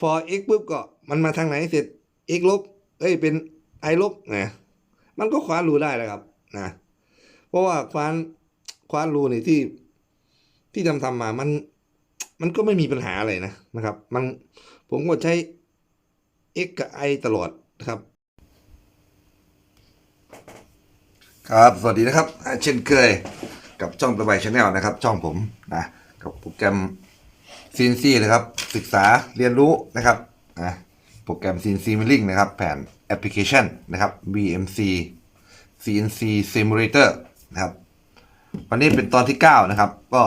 พอ x ปุ๊บก็มันมาทางไหนเสร็จ x ลบเอ้ยเป็น i ลบนะมันก็คว้านรูได้แล้วครับนะเพราะว่าคว้านคว้านรูนี่ที่ที่ทำทำมามัน มันก็ไม่มีปัญหาอะไรนะนะครับ มันผมก็ใช้ x กับ i ตลอดนะครับ ครับสวัสดีนะครับ เช่นเคยกับช่องตะไบชาแนลนะครับ ช่องผมนะกับโปรแกรม CNC นะครับ ศึกษาเรียนรู้นะครับนะโปรแกรม CNC Milling นะครับ แผนแอปพลิเคชันนะครับ BMC CNC Simulator นะครับ วันนี้เป็นตอนที่ 9 นะครับ ก็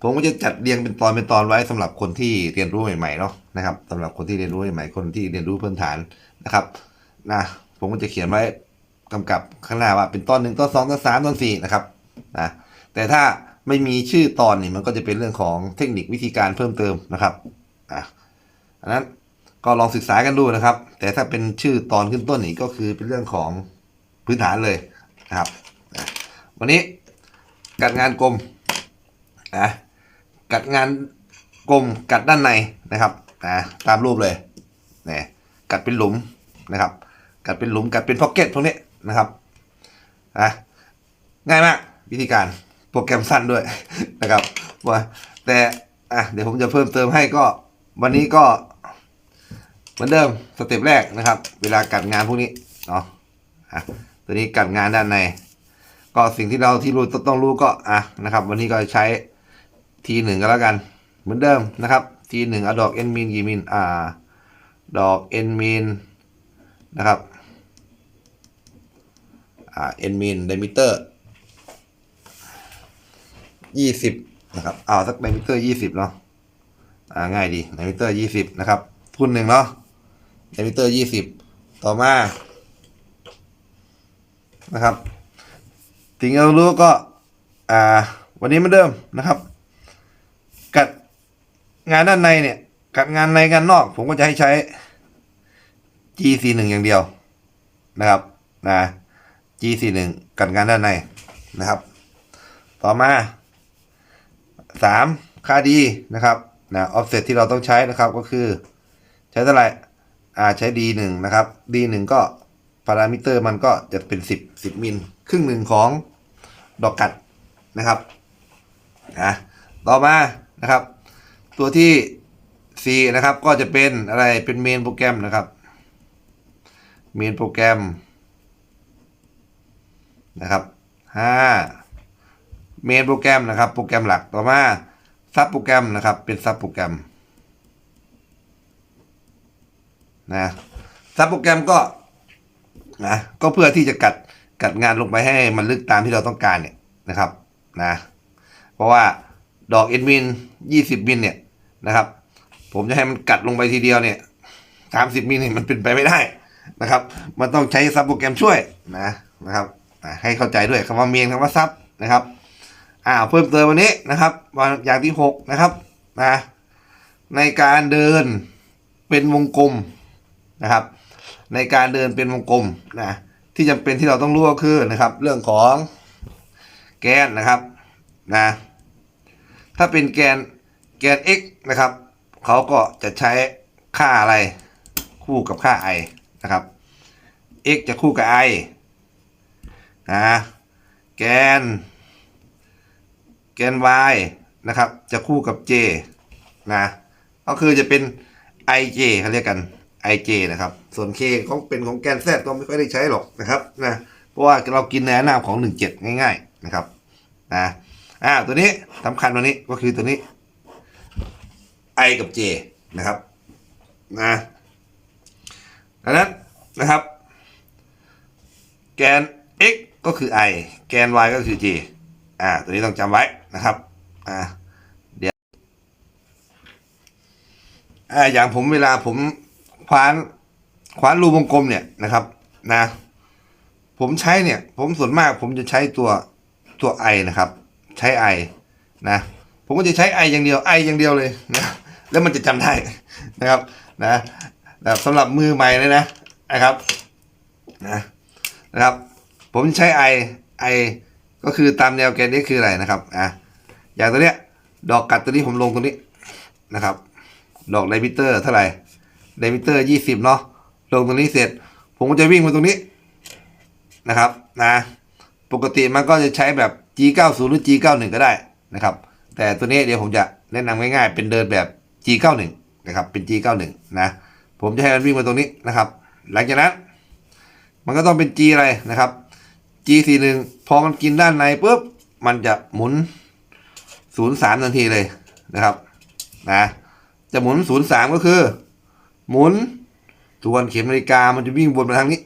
ผมก็จะจัดเรียงเป็นตอนเป็นตอนไว้สำหรับคนที่เรียนรู้ใหม่ๆเนาะนะครับสำหรับคนที่เรียนรู้ใหม่ๆคนที่เรียนรู้พื้นฐานนะครับนะผมก็จะเขียนไว้กำกับข้างหน้าว่าเป็นตอนหนึ่งตอนสองตอนสามตอนสี่นะครับนะแต่ถ้า ไม่มีชื่อตอนนี่มันก็จะเป็นเรื่องของเทคนิควิธีการเพิ่มเติมนะครับอะอันนั้นก็ลองศึกษากันดูนะครับ แต่ถ้าเป็นชื่อตอนขึ้นต้นนี่ก็คือเป็นเรื่องของพื้นฐานเลยนะครับ วันนี้กัดงานกลมนะกัดงานกลมกัดด้านในนะครับนะตามรูปเลยเนี่ยกัดเป็นหลุมนะครับ กัดเป็นหลุมกัดเป็นพ็อกเก็ตพวกนี้นะครับนะง่ายมากวิธีการ โปรแกรมสั้นด้วยนะครับว่าแต่อะเดี๋ยวผมจะเพิ่มเติมให้ก็วันนี้ก็เหมือนเดิมสเต็ปแรกนะครับ เวลากัดงานพวกนี้เนาะอะตัวนี้กัดงานด้านใน ก็สิ่งที่เราที่รู้ต้องรู้ก็อะนะครับ วันนี้ก็ใช้ทีหนึ่งก็แล้วกัน เหมือนเดิมนะครับทีหนึ่งเอาดอกเอ็นมีนกี่มิลอ่า ดอกเอ็นมีนนะครับอ่าเอ็นมินไดมิเตอร์ ยี่สิบนะครับเอาสักไดมิเตอร์ยี่สิบเนาะอ่าง่ายดีไดมิเตอร์ยี่สิบนะครับ ทุนหนึ่งเนาะไดมิเตอร์ยี่สิบต่อมานะครับสิ่งที่เรารู้ก็ อ่า วันนี้เหมือนเดิมนะครับ กัดงานด้านในเนี่ย กัดงานในงานนอก ผมก็จะให้ใช้ GC1 อย่างเดียวนะครับนะ G41 กัดงานด้านในนะครับ ต่อมา สามค่าดีนะครับนะ offset ที่เราต้องใช้นะครับก็คือ ใช้เท่าไหร่อ่าใช้ D1 นะครับ D1 ก็พารามิเตอร์มันก็จะเป็น 10 10 มิล ครึ่งหนึ่งของดอกกัดนะครับนะต่อมานะครับ ตัวที่ C นะครับก็จะเป็นอะไรเป็นเมนโปรแกรมนะครับเมนโปรแกรมนะครับห้า เมนโปรแกรมนะครับ โปรแกรมหลักต่อมาซับโปรแกรมนะครับ เป็นซับโปรแกรมนะซับโปรแกรมก็นะก็เพื่อที่จะกัดกัดงานลงไปให้มันลึกตามที่เราต้องการเนี่ยนะครับนะเพราะว่าดอกเอ็นมินยี่สิบมิลเนี่ยนะครับ ผมจะให้มันกัดลงไปทีเดียวเนี่ยสามสิบมิลเนี่ยมันเป็นไปไม่ได้นะครับ มันต้องใช้ซับโปรแกรมช่วยนะนะครับให้เข้าใจด้วยคำว่าเมียนคำว่าซับนะครับ อ่าเพิ่มเติมวันนี้นะครับวันอย่างที่หกนะครับนะในการเดินเป็นวงกลมนะครับ ในการเดินเป็นวงกลมนะที่จำเป็นที่เราต้องรู้ก็คือนะครับ เรื่องของแกนนะครับนะถ้าเป็นแกนแกน x นะครับเขาก็จะใช้ค่าอะไรคู่กับค่า i นะครับ x จะคู่กับ i นะแกน แกน y นะครับ จะคู่กับ j นะ ก็คือจะเป็น ij เขาเรียกกัน ij นะครับ ส่วน k ของเป็นของแกน z ก็ไม่ค่อยได้ใช้หรอกนะครับนะ เพราะว่าเรากินในนามของ 17 ง่ายๆนะครับนะอ่าตัวนี้สำคัญตัวนี้ก็คือตัวนี้ i กับ j นะครับนะดังนั้นนะครับ แกน x ก็คือ i แกน y ก็คือ j อ่า ตัวนี้ต้องจำไว้ นะครับอ่าเดี๋ยวอ่าอย่างผมเวลาผมคว้านคว้านรูวงกลมเนี่ยนะครับนะ ผมใช้เนี่ย ผมส่วนมากผมจะใช้ตัวตัว i นะครับ ใช้ i นะผมก็จะใช้ i อย่างเดียว i อย่างเดียวเลยนะแล้วมันจะจำได้นะครับนะนะสำหรับมือใหม่เลยนะนะครับนะนะครับ ผมใช้ i i ก็คือตามแนวแกนนี้คืออะไรนะครับอะ อย่างตัวเนี้ย ดอกกัดตัวนี้ผมลงตัวนี้นะครับ ดอกไดมิเตอร์เท่าไหร่เดมิเตอร์ยี่สิบเนาะลงตรงนี้เสร็จ ผมก็จะวิ่งมาตรงนี้นะครับนะปกติมันก็จะใช้แบบ G90 หรือ G91 ก็ได้นะครับ แต่ตัวนี้เดี๋ยวผมจะแนะนำง่ายๆ เป็นเดินแบบ G91 นะครับเป็น G91 นะผมจะให้มันวิ่งมาตรงนี้นะครับ หลังจากนั้น มันก็ต้องเป็น G อะไรนะครับ G41 พอมันกินด้านในปุ๊บมันจะหมุน 03ทันทีเลยนะครับนะจะหมุน03ก็คือ หมุนทวนเข็มนาฬิกามันจะวิ่งวนมาทางนี้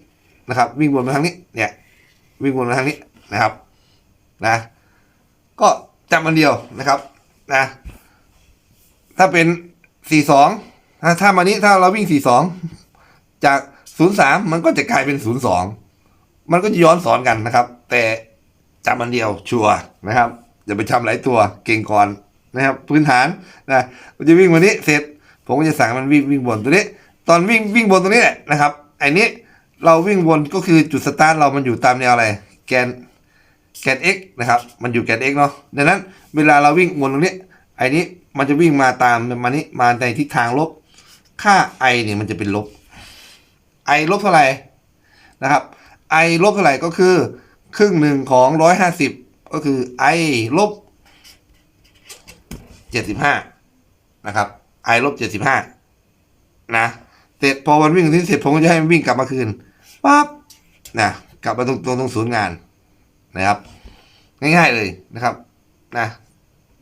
นะครับ วิ่งวนมาทางนี้เนี่ยวิ่งวนมาทางนี้นะครับนะก็จำมันเดียวนะครับนะถ้าเป็น42ถ้าถ้ามานี้ถ้าเราวิ่ง42จาก03มันก็จะกลายเป็น02มันก็จะย้อนสอนกันนะครับ แต่จำมันเดียวชัวร์นะครับ อย่าไปทำหลายตัวเก่งก่อนนะครับ พื้นฐานนะมันจะวิ่งวันนี้เสร็จ ผมก็จะสั่งมันวิ่งวิ่งบนตัวนี้ ตอนวิ่งวิ่งบนตรงนี้แหละนะครับไอ้นี้เราวิ่งบนก็คือจุดสตาร์ทเรามันอยู่ตามแนวอะไร แกนแกน x นะครับ มันอยู่แกน x เนาะดังนั้นเวลาเราวิ่งบนตรงนี้ไอ้นี้มันจะวิ่งมาตามมานี้มาในทิศทางลบ ค่า i เนี่ยมันจะเป็นลบ i ลบเท่าไหร่นะครับ i ลบเท่าไหร่ก็คือ ครึ่งหนึ่งของร้อยห้าสิบ ก็คือ i ลบเจ็ดสิบห้านะครับ i ลบเจ็ดสิบห้านะเสร็จพอมันวิ่งถึงเสร็จผมก็จะให้มันวิ่งกลับมาคืนปั๊บนะกลับมาตรงตรงตรงศูนย์งานนะครับ ง่ายๆเลยนะครับนะ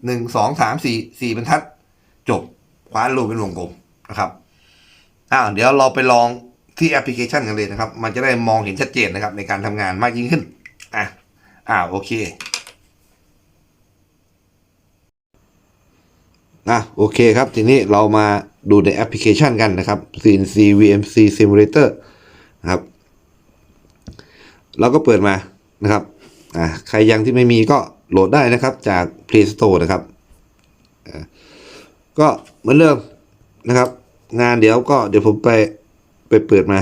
หนึ่งสองสามสี่สี่บรรทัด จบคว้านรูปเป็นวงกลมนะครับอ้าวเดี๋ยวเราไปลองที่แอปพลิเคชันกันเลยนะครับ มันจะได้มองเห็นชัดเจนนะครับ ในการทำงานมากยิ่งขึ้นอะอ่าโอเค อะโอเคครับ ทีนี้เรามาดูในแอปพลิเคชันกันนะครับ CNC VMC Simulator นะครับ เราก็เปิดมานะครับอ่าใครยังที่ไม่มีก็โหลดได้นะครับจาก Play Store นะครับก็เหมือนเดิมนะครับ งานเดี๋ยวก็เดี๋ยวผมไปไปเปิดมา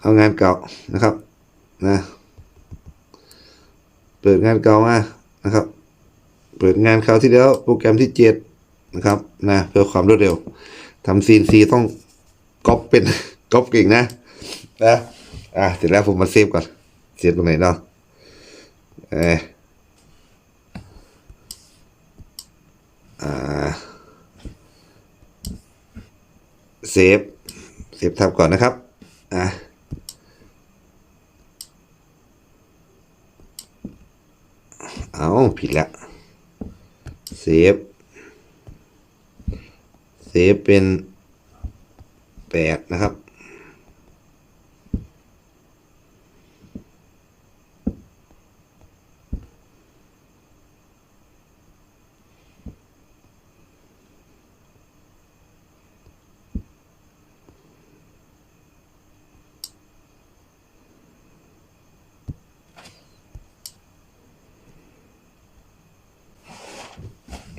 เอางานเก่านะครับนะเปิดงานเก่ามานะครับ เปิดงานคราวที่แล้วโปรแกรมที่เจ็ดนะครับนะเพื่อความรวดเร็วทำซีนซีต้องก๊อปเป็นก๊อปเก่งนะนะอะเสร็จแล้วผมมาเซฟก่อนเซฟตรงไหนเนาะเออเซฟเซฟทับก่อนนะครับอะเอาผิดแล้ว ฟเซฟเป็นแปดนะครับ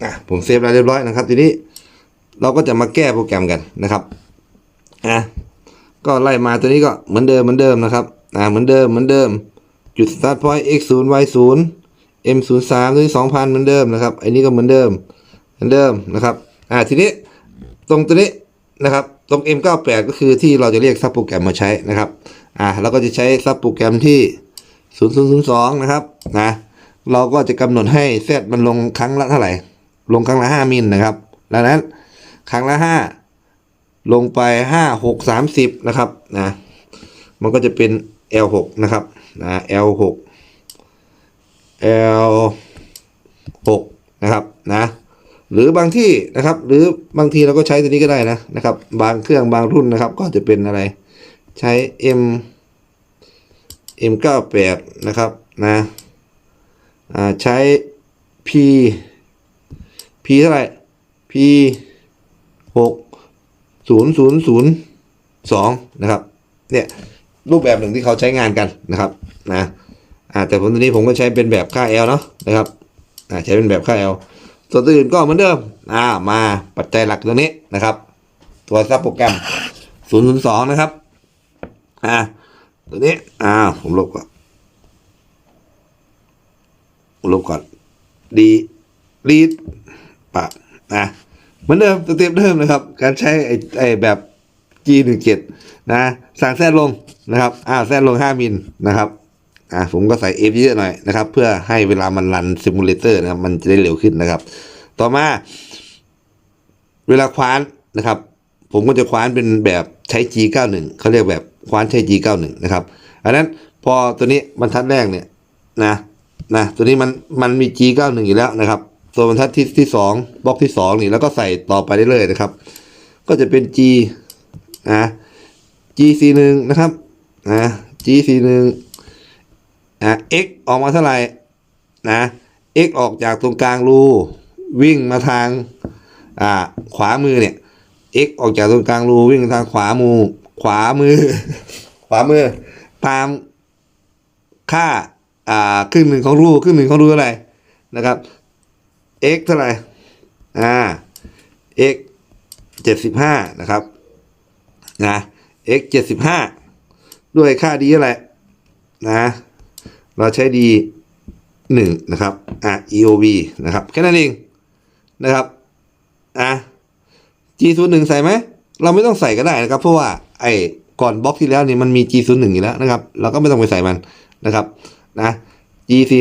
อะผมเซฟแล้วเรียบร้อยนะครับ ทีนี้เราก็จะมาแก้โปรแกรมกันนะครับอะก็ไล่มาตัวนี้ก็เหมือนเดิมเหมือนเดิมนะครับอ่าเหมือนเดิมเหมือนเดิม จุด start point x 0 y 0 m 0 3ตัวนี้2,000 เหมือนเดิมนะครับอันนี้ก็เหมือนเดิมเหมือนเดิมนะครับอ่าทีนี้ตรงตัวนี้นะครับตรง m 9 8 ก็คือที่เราจะเรียกซับโปรแกรมมาใช้นะครับอ่าเราก็จะใช้ซับโปรแกรมที่0002 นะครับนะเราก็จะกำหนดให้เซตมันลงครั้งละเท่าไหร่ ลงครั้งละห้ามิลนะครับดังนั้นครั้งละห้าลงไปห้าหกสามสิบนะครับนะมันก็จะเป็น L หกนะครับนะ L หก L หกนะครับนะหรือบางที่นะครับ หรือบางทีเราก็ใช้ตัวนี้ก็ได้นะนะครับ บางเครื่องบางรุ่นนะครับ ก็จะเป็นอะไร ใช้ M M เก้าแปดนะครับนะใช้ P เท่าไหร่ P หกศูนย์ศูนย์ศูนย์สองนะครับ เนี่ยรูปแบบหนึ่งที่เขาใช้งานกันนะครับนะอ่าแต่ผมตัวนี้ผมก็ใช้เป็นแบบค่า L เนาะนะครับอ่าใช้เป็นแบบค่า L ส่วนตัวอื่นก็เหมือนเดิมอ่ามาปัจจัยหลักตัวนี้นะครับ ตัวซับโปรแกรม002นะครับอ่าตัวนี้อ่าผมลบก่อนลบก่อนดีรีด ปะนะเหมือนเดิมเต็ปเดิมนะครับ การใช้ไอ้ไอ้แบบ G 1 7 นะสั่งแทรลงนะครับอ้าวแทรลง 5มิลนะครับอ่าผมก็ใส่ F เยอะหน่อยนะครับ เพื่อให้เวลามันรันซิมูเลเตอร์นะครับมันจะได้เร็วขึ้นนะครับ ต่อมา เวลาคว้านนะครับ ผมก็จะคว้านเป็นแบบใช้ G91 เขาเรียกแบบคว้านใช้ G91 นะครับอันนั้นพอตัวนี้บรรทัดแรกเนี่ยนะนะตัวนี้มันมันมี G91 อยู่แล้วนะครับ ตัวบรรทัดที่ที่สองบล็อกที่สองนี่แล้วก็ใส่ต่อไปได้เลยนะครับ ก็จะเป็น G นะ G41 นะครับนะ G41 นะ X ออกมาเท่าไหร่นะ X ออกจากตรงกลางรูวิ่งมาทางอ่าขวามือเนี่ย x ออกจากตรงกลางรูวิ่งทางขวามือขวามือ ขวามือตามค่าอ่าครึ่งหนึ่งของรูครึ่งหนึ่งของรูเท่าไหร่นะครับ x เท่าไหร่อ่า x เจ็ดสิบห้านะครับ นะ x เจ็ดสิบห้าด้วยค่าดีอะไรนะ เราใช้ดีหนึ่งนะครับ อ่า eov นะครับ แค่นั้นเอง นะครับ อะ G 0 1 ใส่ไหม เราไม่ต้องใส่ก็ได้นะครับ เพราะว่า ไอ้ก่อนบล็อกที่แล้วนี่มันมี G 0 1 อยู่แล้วนะครับ เราก็ไม่ต้องไปใส่มันนะครับ นะ G 4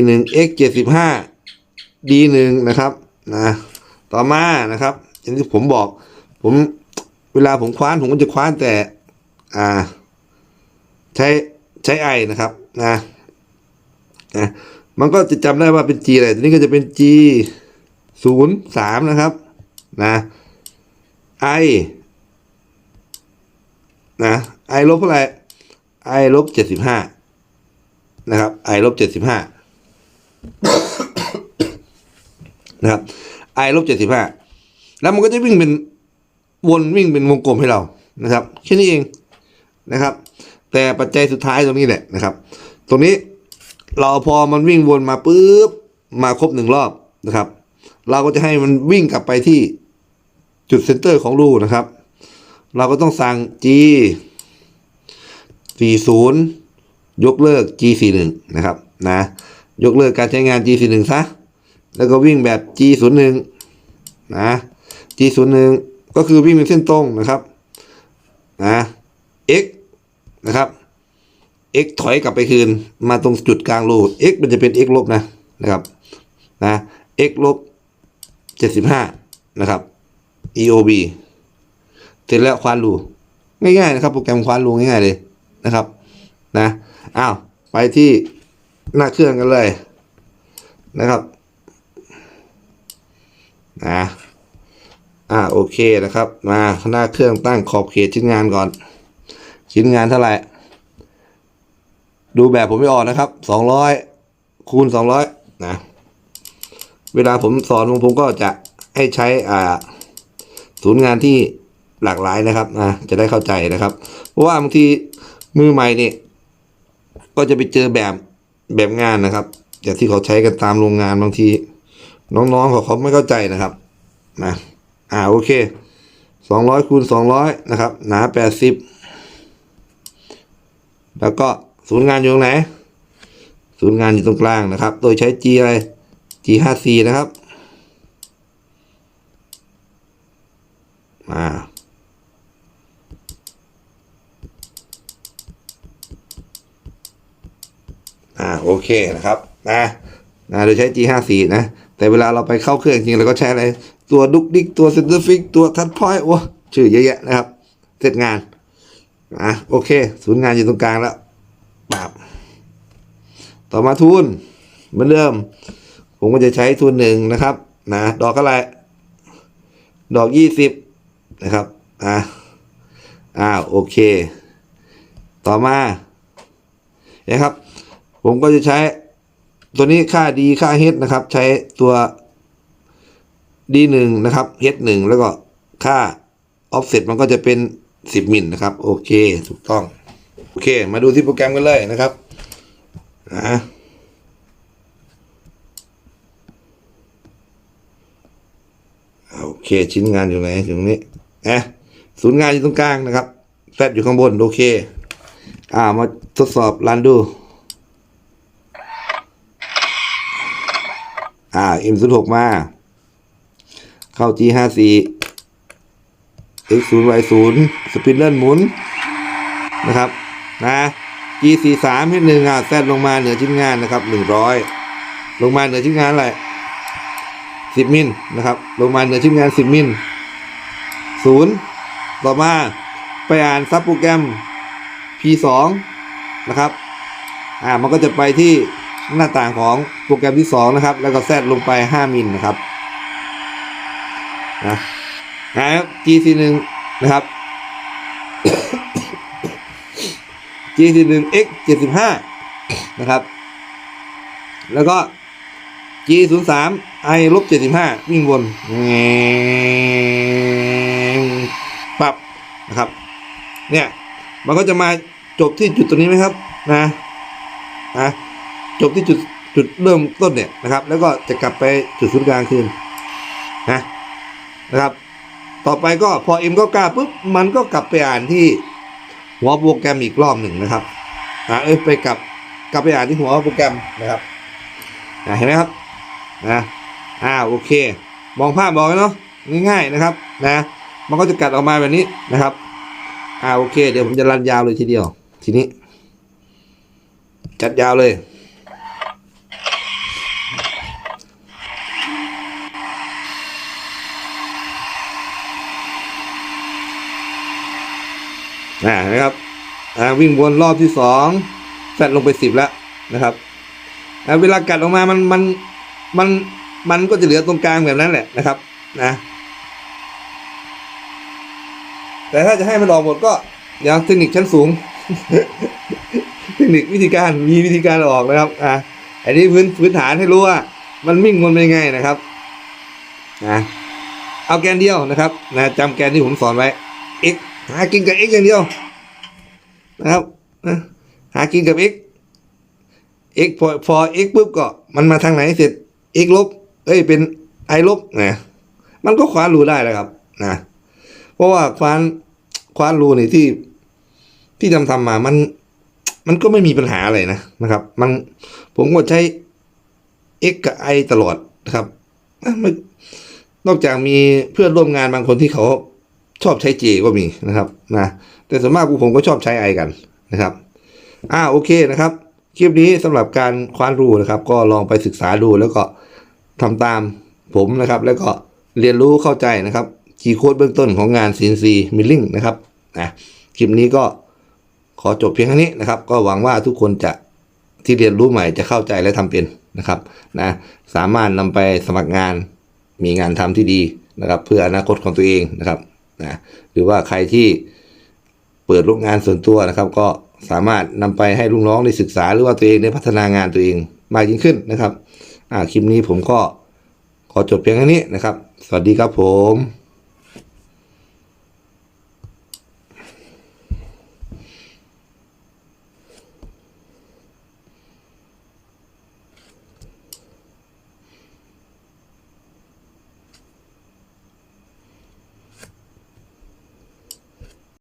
1 X 7 5 D 1 นะครับนะต่อมานะครับ อย่างที่ผมบอก ผมเวลาผมคว้านผมก็จะคว้านแต่ อ่า ใช้ใช้ไอนะครับนะนะมันก็จะจำได้ว่าเป็น G อะไรตัวนี้ก็จะเป็น G 0 3นะครับนะ i นะ i ลบเท่าไหร่ i ลบเจ็ดสิบห้านะครับ i ลบเจ็ดสิบห้า นะครับ i ลบเจ็ดสิบห้าแล้วมันก็จะวิ่งเป็นวนวิ่งเป็นวงกลมให้เรานะครับแค่นี้เองนะครับ แต่ปัจจัยสุดท้ายตรงนี้แหละนะครับ ตรงนี้เราพอมันวิ่งวนมาปุ๊บมาครบหนึ่งรอบนะครับ เราก็จะให้มันวิ่งกลับไปที่จุดเซนเตอร์ของรูนะครับ เราก็ต้องสั่ง G 40ยกเลิก G 41นะครับนะยกเลิกการใช้งาน G 41ซะ แล้วก็วิ่งแบบ G 01 นะ G 01 ก็คือวิ่งเป็นเส้นตรงนะครับนะ X นะครับ x ถอยกลับไปคืนมาตรงจุดกลางรู x มันจะเป็น x ลบนะนะครับนะ x ลบ75 นะครับ EOB เสร็จแล้วควานรูง่ายๆนะครับ โปรแกรมควานรูง่ายๆเลยนะครับนะอ้าวไปที่หน้าเครื่องกันเลยนะครับ นะอ่าโอเคนะครับ มาหน้าเครื่องตั้งขอบเขตชิ้นงานก่อน ชิ้นงานเท่าไหร่ ดูแบบผมไม่ออกนะครับสองร้อยคูณสองร้อยนะ เวลาผมสอนผมก็จะให้ใช้อ่าศูนย์งานที่หลากหลายนะครับนะจะได้เข้าใจนะครับ เพราะว่าบางทีมือใหม่เนี่ยก็จะไปเจอแบบแบบงานนะครับอย่างที่เขาใช้กันตามโรงงานบางที น้องๆเขาเขาไม่เข้าใจนะครับนะอ่าโอเคสองร้อยคูณสองร้อยนะครับ หนาแปดสิบแล้วก็ศูนย์งานอยู่ตรงไหน ศูนย์งานอยู่ตรงกลางนะครับ โดยใช้ G อะไร G ห้า C นะครับมาอ่าโอเคนะครับนะนะโดยใช้ G54 นะ แต่เวลาเราไปเข้าเครื่องจริงเราก็ใช้อะไร ตัวดุกดิกตัวเซนเตอร์ฟิกตัวทัดพอยต์โอ้ชื่อเยอะแยะนะครับ เสร็จงานอะโอเค ศูนย์งานอยู่ตรงกลางแล้วปราบต่อมาทุนเหมือนเดิม ผมก็จะใช้ทุนหนึ่งนะครับนะดอกอะไร ดอกยี่สิบนะครับอ่าอ่าโอเค ต่อมานะครับ ผมก็จะใช้ ตัวนี้ค่าดีค่า h นะครับ ใช้ตัว d หนึ่งนะครับ h หนึ่งแล้วก็ค่า offset มันก็จะเป็นสิบมิลนะครับ โอเค ถูกต้อง โอเค มาดูที่โปรแกรมกันเลยนะครับอ่าโอเค ชิ้นงานอยู่ไหนอยู่ตรงนี้นะศูนย์งานอยู่ตรงกลางนะครับแฟดอยู่ข้างบน โอเค อ่ามาทดสอบรันดู อ่า M 0 6 มา เข้า G 5 4 x 0 y 0 สปินเดิลหมุน นะครับ นะ g 4 3 h 1อะแซดลงมาเหนือชิ้นงานนะครับ100ลงมาเหนือชิ้นงานอะไร10มิลนะครับ ลงมาเหนือชิ้นงาน10มิลศูนย์ต่อมาไปอ่านซับโปรแกรม P2 นะครับ อ่า มันก็จะไปที่ หน้าต่างของโปรแกรมที่ 2 นะครับ แล้วก็แซดลงไป 5 มิลนะครับนะนะครับ GC1 นะครับ GC1 X 75 นะครับ แล้วก็ G03 I ลบ75วิ่งวนแงงปรับนะครับ เนี่ย มันก็จะมาจบที่จุดตรงนี้ไหมครับ นะนะ จบที่จุดจุดเริ่มต้นเนี่ยนะครับ แล้วก็จะกลับไปจุดศูนย์กลางคืนนะนะครับ ต่อไปก็พอ M ก็กล้าปุ๊บมันก็กลับไปอ่านที่หัวโปรแกรมอีกรอบหนึ่งนะครับอ่าเอ้ยไปกลับกลับไปอ่านที่หัวโปรแกรมนะครับอ่าเห็นไหมครับนะอ่าโอเค มองภาพบอกเนาะง่ายๆนะครับนะ มันก็จะกัดออกมาแบบนี้นะครับอ่าโอเค เดี๋ยวผมจะรันยาวเลยทีเดียว ทีนี้ จัดยาวเลย อ่านะครับอ่าวิ่งวนรอบที่สองแฟดลงไปสิบแล้วนะครับอ่าเวลากัดออกมามันมันมันมันก็จะเหลือตรงกลางแบบนั้นแหละนะครับนะแต่ถ้าจะให้มันออกหมดก็อย่าเทคนิคชั้นสูง เทคนิควิธีการมีวิธีการออกนะครับอ่าอันนี้พื้นพื้นฐานให้รู้ว่า มันวิ่งวนเป็นยังไงนะครับนะเอาแกนเดียวนะครับนะจำแกนที่ผมสอนไว้ x หากินกับ x อย่างเดียวนะครับนะหากินกับ x x พอพอ x ปุ๊บก็มันมาทางไหนเสร็จ x ลบเอ้ยเป็น i ลบนะมันก็คว้ารูได้แล้วครับนะเพราะว่าคว้านคว้านรูนี่ที่ที่ทำทำมามัน มันก็ไม่มีปัญหาอะไรนะนะครับ มันผมก็ใช้ x กับ i ตลอดนะครับนอกจากมีเพื่อนร่วมงานบางคนที่เขา ชอบใช้ j ก็มีนะครับนะแต่ส่วนมากพวกผมก็ชอบใช้ i กันนะครับอ่าโอเคนะครับ คลิปนี้สำหรับการคว้านรูนะครับ ก็ลองไปศึกษาดูแล้วก็ทำตามผมนะครับ แล้วก็เรียนรู้เข้าใจนะครับคีย์โค้ดเบื้องต้นของงาน CNC Milling นะครับนะคลิปนี้ก็ขอจบเพียงเท่านี้นะครับ ก็หวังว่าทุกคนจะที่เรียนรู้ใหม่จะเข้าใจและทำเป็นนะครับนะสามารถนำไปสมัครงานมีงานทำที่ดีนะครับ เพื่ออนาคตของตัวเองนะครับ นะหรือว่าใครที่เปิดโรงงานส่วนตัวนะครับ ก็สามารถนำไปให้ลูกน้องได้ศึกษา หรือว่าตัวเองได้พัฒนางานตัวเองมากยิ่งขึ้นนะครับ อ่าคลิปนี้ผมก็ขอจบเพียงแค่นี้นะครับ สวัสดีครับผม